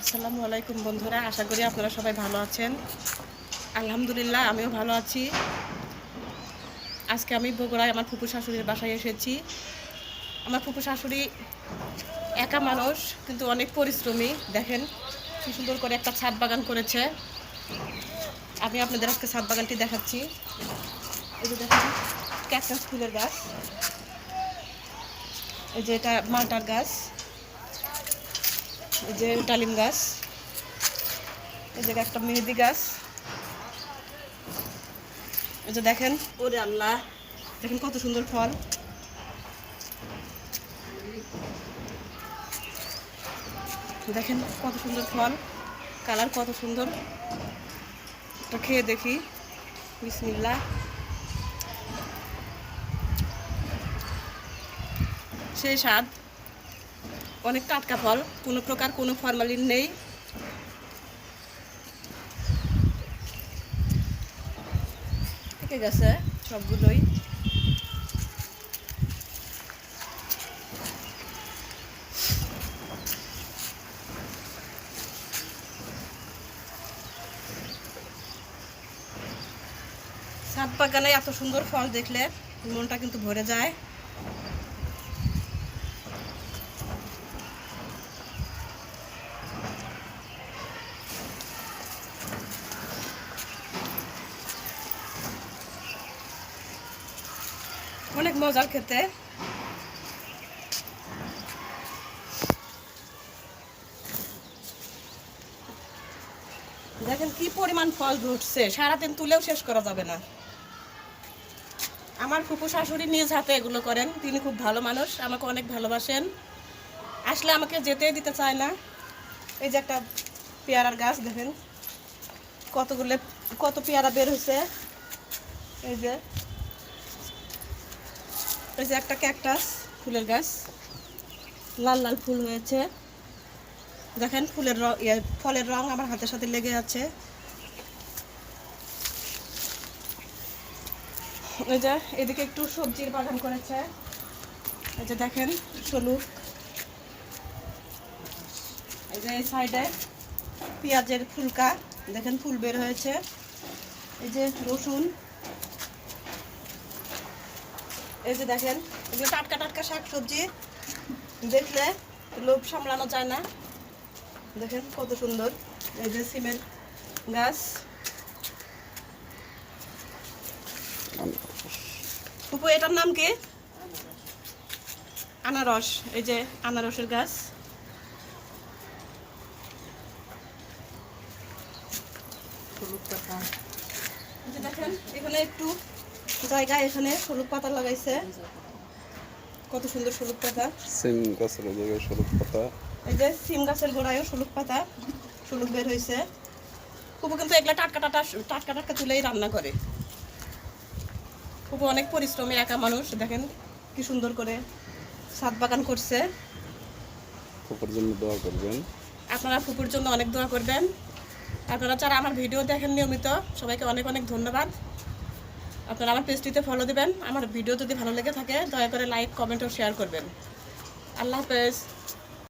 আসসালামু আলাইকুম বন্ধুরা, আশা করি আপনারা সবাই ভালো আছেন। আলহামদুলিল্লাহ, আমিও ভালো আছি। আজকে আমি বগুড়ায় আমার ফুপু শাশুড়ির বাসায় এসেছি। আমার ফুপু শাশুড়ি একা মানুষ, কিন্তু অনেক পরিশ্রমী। দেখেন কি সুন্দর করে একটা ছাদ বাগান করেছে। আমি আপনাদের আজকে ছাদ বাগানটি দেখাচ্ছি। এই যে দেখেন, ক্যাকটাস ফুলের গাছ। এই যে এটা মালটার গাছ। এই যে ডালিম গাছ, এই যে একটা মেহেদি গাছ। এই যে দেখেন, ওরে আল্লাহ, দেখেন কত সুন্দর ফল। দেখেন কত সুন্দর ফল, কালার কত সুন্দর। এটা খেয়ে দেখি বিসমিল্লা সেই স্বাদ। অনেক টাটকা ফল, কোনো প্রকার কোনো ফরমালিন নেই। থেকে গেছে সবগুলোই। ছাদ বাগানে এত সুন্দর ফল দেখলে মনটা কিন্তু ভরে যায়। অনেক মজার খেতে। দেখেন কি পরিমাণ ফল ধরছে, সারাদিন তুলেও শেষ করা যাবে না। আমার ফুপু শাশুড়ি নিজ হাতে এগুলো করেন, তিনি খুব ভালো মানুষ, আমাকে অনেক ভালোবাসেন। আসলে আমাকে যেতেই দিতে চায় না। এই যে একটা পেয়ারার গাছ, দেখেন কতগুলো, কত পেয়ারা বের হয়েছে। এই যে এই যে একটা ক্যাকটাস ফুলের গাছ। লাল লাল ফুল হয়েছে। দেখেন ফুলের রং ইয়ে, ফলের রং আমার হাতের সাথে লেগে আছে। এই যে এদিকে একটু সবজির বাগান করেছে। এই যে দেখেন সলুক। এই যে এই সাইডে পেঁয়াজের ফুলকা দেখেন ফুল বের হয়েছে। এই যে রসুন। এই যে দেখেন, এগুলো টাটকা টাটকা শাক সবজি দেখলে লোভ সামলানো যায় না। দেখেন কত সুন্দর। এই যে সিমের গাছ। উপু এটার নাম কি? আনারস। এই যে আনারসের গাছ। দেখেন, এখানে একটু জায়গা এখানে হলুদ পাতা লাগাইছে। কত সুন্দর হলুদ পাতা। সিম গাছের জায়গায় সরু পাতা। এই যে সিম গাছের গোড়ায়ও শুলুক পাতা শুলুক বের হয়েছে। কুপু কিন্তু এগুলা টাটকা টাটা টাটকা টাটকা তুলেই রান্না করে। কুপু অনেক পরিশ্রমী একা মানুষ দেখেন কি সুন্দর করে ছাদ বাগান করছে। কুকুর জন্য দোয়া করবেন। আপনারা ফুপুর জন্য অনেক দোয়া করবেন। আপনারা যারা আমার ভিডিও দেখেন নিয়মিত সবাইকে অনেক অনেক ধন্যবাদ। আপনারা আমার পেজটিতে ফলো দেবেন। আমার ভিডিও যদি ভালো লেগে থাকে, দয়া করে লাইক কমেন্ট ও শেয়ার করবেন। আল্লাহ হাফেজ।